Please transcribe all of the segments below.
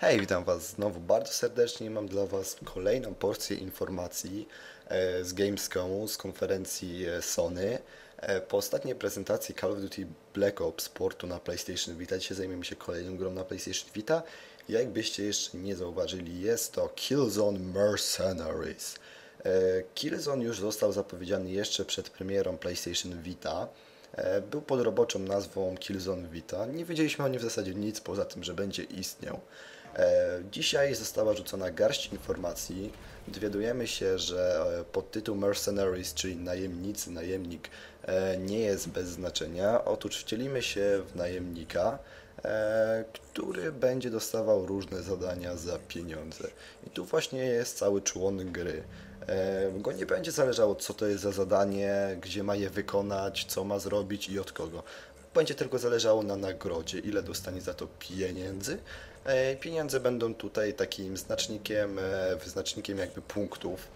Hej, witam Was znowu bardzo serdecznie. Mam dla Was kolejną porcję informacji e, z Gamescomu, z konferencji e, Sony. E, Po ostatniej prezentacji Call of Duty Black Ops portu na PlayStation Vita, dzisiaj zajmiemy się kolejną grą na PlayStation Vita. Jakbyście jeszcze nie zauważyli, jest to Killzone Mercenaries. Killzone już został zapowiedziany jeszcze przed premierą PlayStation Vita. Był pod roboczą nazwą Killzone Vita. Nie wiedzieliśmy o nim w zasadzie nic poza tym, że będzie istniał. E, Dzisiaj została rzucona garść informacji. Dowiadujemy się, że e, podtytuł Mercenaries, czyli najemnicy, najemnik, e, nie jest bez znaczenia. Otóż wcielimy się w najemnika, który będzie dostawał różne zadania za pieniądze. I tu właśnie jest cały człon gry. Go nie będzie zależało, co to jest za zadanie, gdzie ma je wykonać, co ma zrobić i od kogo. Będzie tylko zależało na nagrodzie, ile dostanie za to pieniędzy. E, Pieniądze będą tutaj takim znacznikiem, e, wyznacznikiem jakby punktów.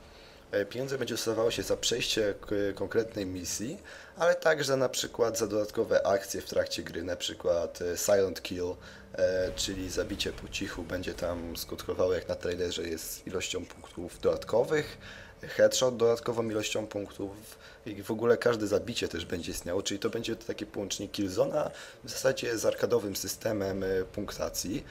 E, Pieniądze będzie dostawało się za przejście konkretnej misji, ale także na przykład za dodatkowe akcje w trakcie gry, na przykład e, Silent Kill, e, czyli zabicie po cichu będzie tam skutkowało jak na trailerze jest ilością punktów dodatkowych, headshot dodatkową ilością punktów i w ogóle każde zabicie też będzie istniało, czyli to będzie taki połącznik Killzona w zasadzie z arkadowym systemem punktacji.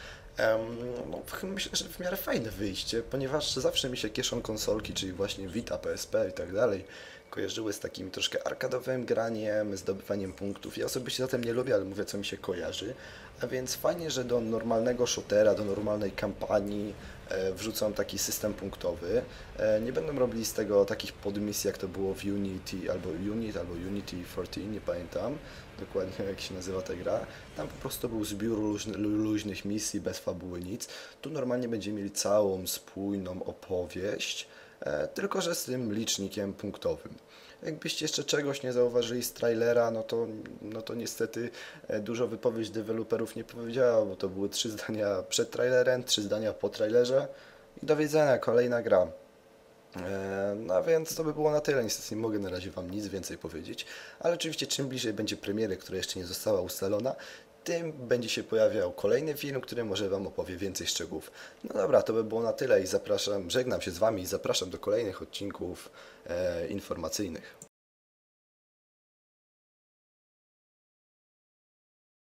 No, myślę, że w miarę fajne wyjście, ponieważ zawsze mi się kieszą konsolki, czyli właśnie Vita, PSP i tak dalej, kojarzyły z takim troszkę arkadowym graniem, zdobywaniem punktów. Ja osobiście zatem nie lubię, ale mówię, co mi się kojarzy. A więc fajnie, że do normalnego shootera, do normalnej kampanii e, wrzucą taki system punktowy. E, nie będą robili z tego takich podmisji, jak to było w Unity, albo Unit, albo Unity 14, nie pamiętam dokładnie jak się nazywa ta gra. Tam po prostu był zbiór luźny, lu- luźnych misji, bez fabuły, nic. Tu normalnie będziemy mieli całą spójną opowieść, tylko że z tym licznikiem punktowym. Jakbyście jeszcze czegoś nie zauważyli z trailera, no to, no to niestety e, dużo wypowiedź deweloperów nie powiedziała, bo to były trzy zdania przed trailerem, trzy zdania po trailerze i do widzenia, kolejna gra. E, No więc to by było na tyle. Niestety nie mogę na razie Wam nic więcej powiedzieć, ale oczywiście czym bliżej będzie premiery, która jeszcze nie została ustalona, tym będzie się pojawiał kolejny film, który może Wam opowie więcej szczegółów. No dobra, to by było na tyle i zapraszam, żegnam się z Wami i zapraszam do kolejnych odcinków e, informacyjnych.